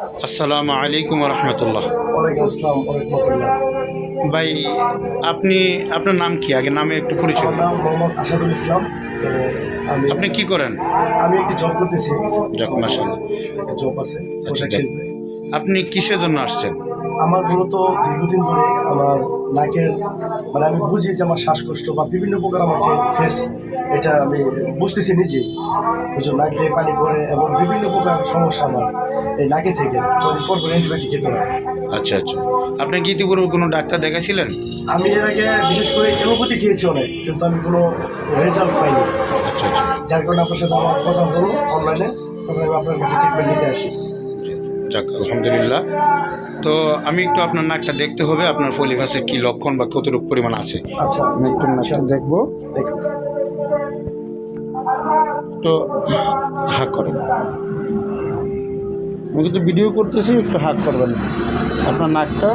আসসালামু আলাইকুম রহমতুল্লাহ ভাই আপনি আপনার নাম কি? আগে নামে একটু পরিচয় নাম মোহাম্মদ আসাদুল ইসলাম। আপনি কি করেন? আমি একটি জব করতেছি। জব আছে আচ্ছা, আপনি কিসের জন্য আসছেন? আমার মূলত দীর্ঘদিন ধরে আমার নাকের মানে আমি বুঝি যে আমার শ্বাসকষ্ট বা বিভিন্ন প্রকার আমাকে ফেস এটা আমি বুঝতেছি নিজেই বুঝো নাক দিয়ে পানি পড়ে এবং বিভিন্ন প্রকার সমস্যা আমার এই নাকে থেকে। কদিন পর পর অ্যান্টিবায়োটিক খেতে হয় আচ্ছা আচ্ছা। আপনি কি ইতিপূর্বে কোনো ডাক্তার দেখাছিলেন? আমি এর আগে বিশেষ করে এলোপ্যাথি খেয়েছি অনেক কিন্তু আমি কোনো রেজাল্ট পাইনি। আচ্ছা আচ্ছা। যার কারণে আপনার সাথে আমার কথা হলো অনলাইনে তখন আমি আপনার কাছে ট্রিটমেন্ট নিতে আসি। যাক আলহামদুলিল্লাহ। তো আমি একটু আপনার নাকটা দেখতে হবে আপনার ফলিফাসের কি লক্ষণ বা কতটুকু পরিমাণ আছে? আচ্ছা। আমি একটু নাকটা দেখব। তো হাক করেন। আমি কিন্তু ভিডিও করতেছি, একটু হাক করবেন। আপনার নাকটা।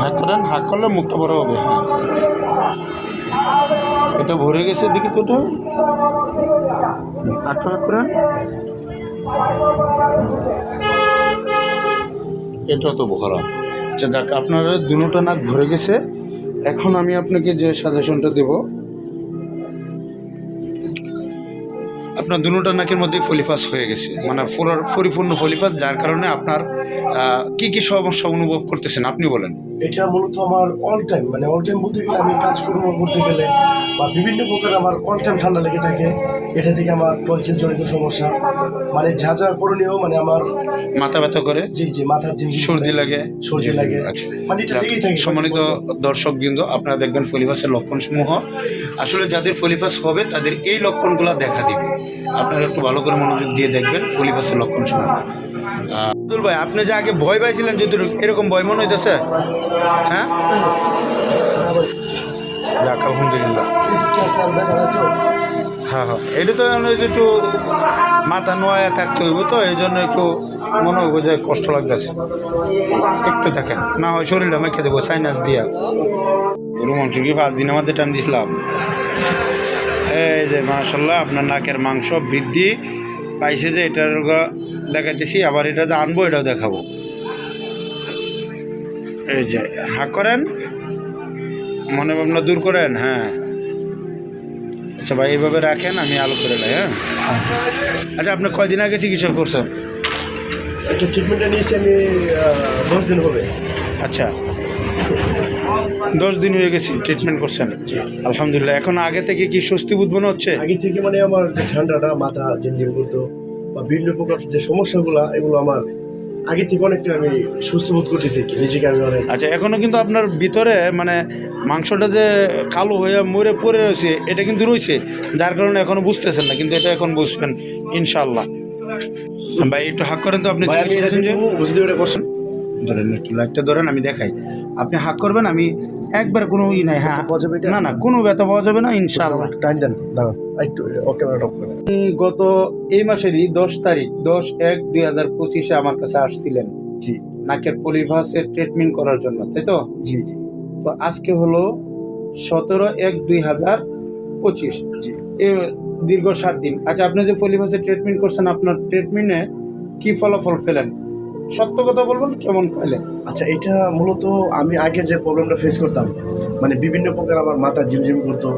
হাক করেন হাক করলে মুখটা বড় হবে। এটা ভরে গেছে দিকে তো এটা আটটা হাক করেন। এটাও তো ভরা আচ্ছা যাক, আপনার দুটো নাক ভরে গেছে। এখন আমি আপনাকে যে সাজেশনটা দেব, আপনার দুটো নাকের মধ্যে ফলিফাস হয়ে গেছে মানে পুরো- পরিপূর্ণ ফলিফাস যার কারণে আপনার কি কি সমস্যা অনুভব করতেছেন, আপনি বলেন। এটা মূলত আমার অল টাইম মানে অল টাইম বলতে গেলে আমি কাজকর্ম করতে গেলে বা বিভিন্ন প্রকার আমার অল টাইম ঠান্ডা লেগে থাকে। এটা থেকে আমার টনসিল জনিত সমস্যা। মানে যা যা করণীয় মানে আমার মাথা ব্যথা করে? জি জি মাথার ঝিমঝিম করে, সর্দি লাগে? সর্দি লাগে। আচ্ছা। মানে এটা লেগেই থাকে। সম্মানিত দর্শক বিন্দু আপনারা দেখবেন ফলিফাসের লক্ষণসমূহ। আসলে যাদের ফলিফাস হবে তাদের এই লক্ষণগুলো দেখা দিবে। আপনারা একটু ভালো করে মনোযোগ দিয়ে দেখবেন ফলিফাসের লক্ষণসমূহ। আব্দুল ভাই আপনি যে আগে ভয় পাইছিলেন যদি এরকম ভয় মনে হইতেছে? হ্যাঁ? যাক আলহামদুলিল্লাহ। হয়। এটা তো একটু মাথা নোয়া থাকতে হইব তো, এই জন্য একটু মনে হইব যে কষ্ট লাগতেছে। একটু দেখেন, না হয় শরীরটা মেখে দেবো সাইনাস দিয়া। গরু, মাংস কি পাঁচ দিনের মধ্যে টাইম দিছিলাম? এই যে মাশাল্লাহ আপনার নাকের মাংস বৃদ্ধি পাইছে যে, এটার দেখাইতেছি, আবার এটা আনব, এটাও দেখাবো। এই যে হা করেন। মনে ভাবনা দূর করেন হ্যাঁ। আচ্ছা ভাই এইভাবে রাখেন আমি আলো করে নেই হ্যাঁ? আচ্ছা আপনি কয়দিন আগে চিকিৎসা করছেন? এটা ট্রিটমেন্টটা নিয়েছি আমি দশ দিন হবে। আচ্ছা। দশ দিন হয়ে গেছি ট্রিটমেন্ট করছেন? আলহামদুলিল্লাহ। এখন আগে থেকে কি স্বস্তি বোধ মনে হচ্ছে? আগে থেকে মানে আমার যে ঠান্ডাটা মাথা ঝিমঝিম করতো বা বিভিন্ন প্রকার যে সমস্যাগুলো এগুলো আমার আগে থেকে অনেকটা আমি সুস্থ বোধ করতেছি নিজেকে আমি অনেক আচ্ছা এখনও কিন্তু আপনার ভিতরে মানে মাংসটা যে কালো হয়ে মরে পড়ে রয়েছে এটা কিন্তু রয়েছে যার কারণে এখনও বুঝতেছেন না কিন্তু এটা এখন বুঝবেন ইনশাল্লাহ ভাই একটু হাক করেন তো আপনি বুঝতে পেরে বসেন। ধরেন একটু লাইটটা ধরেন আমি দেখাই। আপনি হাক করবেন আমি একবার কোনো ই নাই হ্যাঁ না না কোনো ব্যথা পাওয়া যাবে না ইনশাআল্লাহ। টাইম দেন দাঁড়ান একটু ওকে গত এই মাসেরই দশ তারিখ দশ এক দুই হাজার পঁচিশে আমার কাছে আসছিলেন। জি। নাকের পলিভাসের ট্রিটমেন্ট করার জন্য তাই তো? জি জি। তো আজকে হলো সতেরো এক দুই হাজার পঁচিশ। জি। এ দীর্ঘ সাত দিন। আচ্ছা আপনি যে পলিভাসের ট্রিটমেন্ট করছেন আপনার ট্রিটমেন্টে কি ফলাফল পেলেন? সত্য কথা বলবেন কেমন পেলেন আচ্ছা এটা মূলত আমি আগে যে প্রবলেমটা ফেস করতাম মানে বিভিন্ন প্রকার আমার মাথা ঝিমঝিম করতো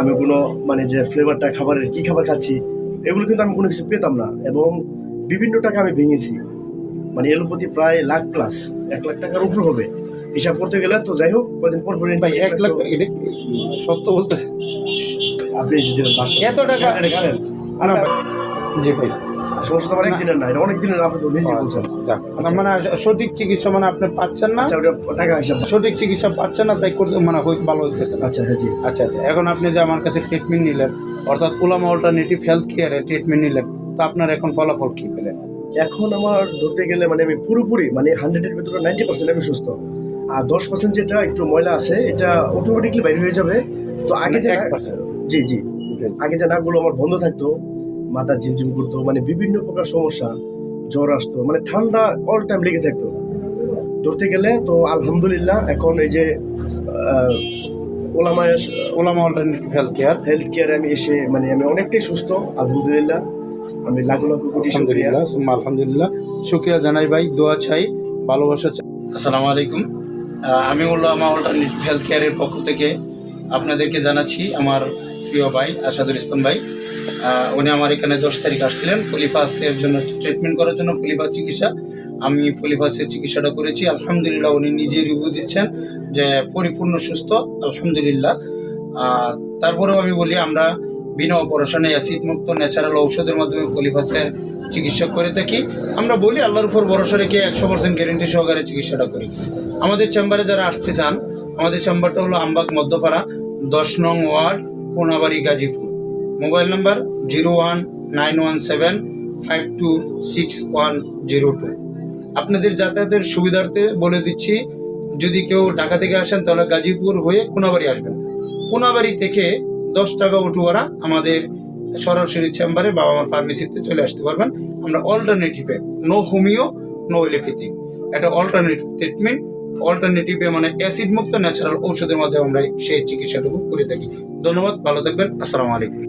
আমি কোনো মানে যে ফ্লেভারটা খাবারের কী খাবার খাচ্ছি এগুলো কিন্তু আমি কোনো কিছু পেতাম না এবং বিভিন্ন টাকা আমি ভেঙেছি। মানে প্রতি প্রায় লাখ প্লাস এক লাখ টাকার উপর হবে। হিসাব করতে গেলে তো যাই হোক কদিন পর পর ভাই এক লাখ এটা সত্য বলতেছে আপনি যদি। এত টাকা জি ভাই। সমস্যা তো অনেক দিনের না এটা অনেক দিনের আপনি তো নিজেই বলছেন। মানে সঠিক চিকিৎসা মানে আপনি পাচ্ছেন না? আচ্ছা টাকা হিসাব সঠিক চিকিৎসা পাচ্ছেন না তাই করতে মানে ভালো হইতেছে আচ্ছা হ্যাঁ জি। আচ্ছা আচ্ছা এখন আপনি যে আমার কাছে ট্রিটমেন্ট নিলেন অর্থাৎ ওলামা অল্টারনেটিভ হেলথ কেয়ারে ট্রিটমেন্ট নিলেন তো আপনার এখন ফলাফল কী পেলেন? এখন আমার ধরতে গেলে মানে আমি পুরোপুরি মানে হান্ড্রেডের ভিতরে নাইনটি পার্সেন্ট আমি সুস্থ। আর দশ পার্সেন্ট যেটা একটু ময়লা আছে এটা অটোমেটিকলি বাইরে হয়ে যাবে। তো আগে যে এক পার্সেন্ট জি জি। আগে যে নাকগুলো আমার বন্ধ থাকতো মাথা ঝিমঝিম করতো মানে বিভিন্ন প্রকার সমস্যা জ্বর আসতো মানে ঠান্ডা অল টাইম লেগে থাকতো। ধরতে গেলে তো আলহামদুলিল্লাহ এখন এই যে ওলামায় ওলামা অল্টারনেটিভ হেলথ কেয়ার হেলথ কেয়ারে আমি এসে মানে আমি অনেকটাই সুস্থ আলহামদুলিল্লাহ। আমি লাখ লাখ কোটি আলহামদুলিল্লাহ আলহামদুলিল্লাহ। শুক্রিয়া জানাই ভাই দোয়া চাই ভালোবাসা চাই। আসসালামু আলাইকুম। আমি উল্লামা অল্টারনেটিভ হেলথ কেয়ারের পক্ষ থেকে আপনাদেরকে জানাচ্ছি আমার প্রিয় ভাই আসাদুল ইসলাম ভাই। উনি আমার এখানে দশ তারিখ আসছিলেন। ফলিফাসের জন্য ট্রিটমেন্ট করার জন্য ফলিফাস চিকিৎসা। আমি ফলিফাসের চিকিৎসাটা করেছি। আলহামদুলিল্লাহ উনি নিজে রিভিউ দিচ্ছেন যে পরিপূর্ণ সুস্থ, আলহামদুলিল্লাহ। তারপরেও আমি বলি, আমরা বিনা অপারেশনে অ্যাসিড মুক্ত ন্যাচারাল ঔষধের মাধ্যমে ফলিফাসের চিকিৎসা করে থাকি। আমরা বলি, আল্লাহর উপর ভরসা রেখে একশো পার্সেন্ট গ্যারেন্টি সহকারে চিকিৎসাটা করি। আমাদের চেম্বারে যারা আসতে চান, আমাদের চেম্বারটা হলো আমবাগ মধ্যপাড়া, দশ নং ward, Konabari, Gazipur. Mobile number zero one nine one seven five two six one zero two. আপনাদের যাতায়াতের সুবিধার্থে বলে দিচ্ছি, যদি কেউ ঢাকা থেকে আসেন, তাহলে গাজীপুর হয়ে কোনাবাড়ি আসবেন। কোনাবাড়ি থেকে দশ টাকা ভাড়া আমাদের সরাসরি চেম্বারে বাবা মার ফার্মেসিতে চলে আসতে পারবেন। আমরা অল্টারনেটিভে নো হোমিও নো এলিফিথিক এটা অল্টারনেটিভ ট্রিটমেন্ট অল্টারনেটিভে মানে অ্যাসিড মুক্ত ন্যাচারাল ঔষধের মাধ্যমে আমরা সেই চিকিৎসাটুকু করে থাকি। ধন্যবাদ, ভালো থাকবেন। আসসালামু আলাইকুম।